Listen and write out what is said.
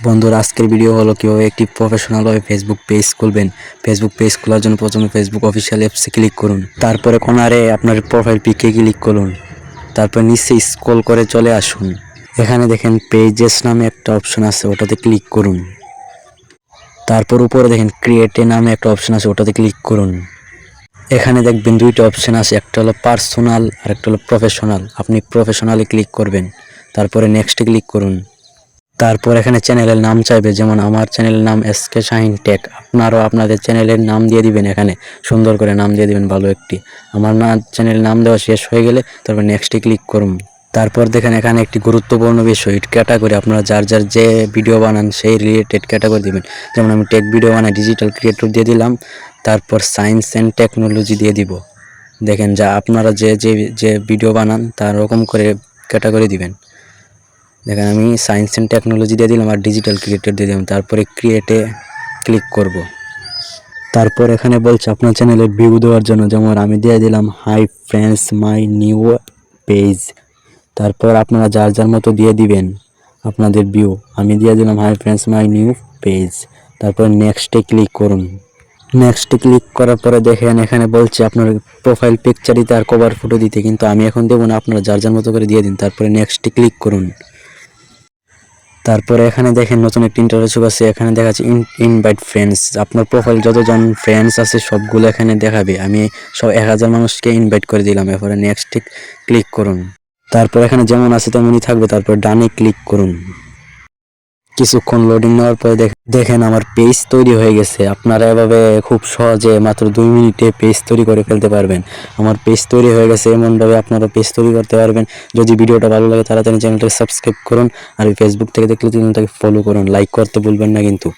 বন্ধুর, আজকের ভিডিও হলো কীভাবে একটি প্রফেশনালভাবে ফেসবুক পেজ খুলবেন। ফেসবুক পেজ খোলার জন্য প্রথমে ফেসবুক অফিসিয়াল অ্যাপসে ক্লিক করুন। তারপরে কোনারে আপনার প্রোফাইল পিকে ক্লিক করুন। তারপর নিচে স্ক্রল করে চলে আসুন। এখানে দেখেন পেজেস নামে একটা অপশন আছে, ওটাতে ক্লিক করুন। তারপর উপরে দেখেন ক্রিয়েটে নামে একটা অপশন আছে, ওটাতে ক্লিক করুন। এখানে দেখবেন দুইটা অপশন আছে, একটা হলো পার্সোনাল আর একটা হলো প্রফেশনাল আপনি প্রফেশনালে ক্লিক করবেন। তারপরে নেক্সটে ক্লিক করুন। তারপর এখানে চ্যানেলের নাম চাইবে, যেমন আমার চ্যানেলের নাম এস কে শাহিন টেক আপনারও আপনাদের চ্যানেলের নাম দিয়ে দিবেন এখানে, সুন্দর করে নাম দিয়ে দিবেন ভালো একটি। আমার না চ্যানেলের নাম দেওয়া শেষ হয়ে গেলে তারপর নেক্সটে ক্লিক করুন। তারপর দেখেন এখানে একটি গুরুত্বপূর্ণ বিষয় ক্যাটাগরি আপনারা যার যার যে ভিডিও বানান, সেই রিলেটেড ক্যাটাগরি দিবেন। যেমন আমি টেক ভিডিও বানাই ডিজিটাল ক্রিয়েটর দিয়ে দিলাম, তারপর সায়েন্স অ্যান্ড টেকনোলজি দিয়ে দিব। দেখেন যা, আপনারা যে যে যে ভিডিও বানান তার রকম করে ক্যাটাগরি দিবেন। দেখেন আমি সায়েন্স অ্যান্ড টেকনোলজি দিয়ে দিলাম আর ডিজিটাল ক্রিয়েটর দিয়ে দিলাম। তারপরে ক্রিয়েটে ক্লিক করব। তারপর এখানে বলছে আপনার চ্যানেলে ভিউ দেওয়ার জন্য, যেমন আমি দিয়ে দিলাম hi friends my new page তারপর আপনারা যার যার মতো দিয়ে দিবেন আপনাদের ভিউ আমি দিয়ে দিলাম hi friends my new page তারপর নেক্সটে ক্লিক করুন। নেক্সটে ক্লিক করার পরে দেখেন এখানে বলছে আপনার প্রোফাইল পিকচার দিতে আর কভার ফটো দিতে, কিন্তু আমি এখন দেবো না, আপনারা যার যার মতো করে দিয়ে দিন। তারপরে নেক্সটে ক্লিক করুন। তারপরে এখানে দেখেন নতুন একটি ইন্টারভিউ আছে, এখানে দেখা যাচ্ছে ইনভাইট ফ্রেন্ডস আপনার প্রোফাইল যতজন ফ্রেন্ডস আছে, সবগুলো এখানে দেখাবে। আমি সব এক হাজার মানুষকে ইনভাইট করে দিলাম, এরপরে নেক্সট ক্লিক করুন। তারপর এখানে যেমন আছে তেমনই থাকবে, তারপর ডানে ক্লিক করুন। কিছুক্ষণ লোডিং নেওয়ার পরে দেখ- দেখেন আমার পেজ তৈরি হয়ে গেছে। আপনারা এভাবে খুব সহজে মাত্র দুই মিনিটে পেজ তৈরি করে ফেলতে পারবেন। আমার পেজ তৈরি হয়ে গেছে, এমনভাবে আপনারা পেজ তৈরি করতে পারবেন। যদি ভিডিওটা ভালো লাগে তাড়াতাড়ি চ্যানেলটাকে সাবস্ক্রাইব করুন। আর ফেসবুক থেকে দেখলে চ্যানেলটাকে ফলো করুন। লাইক করতে ভুলবেন না কিন্তু।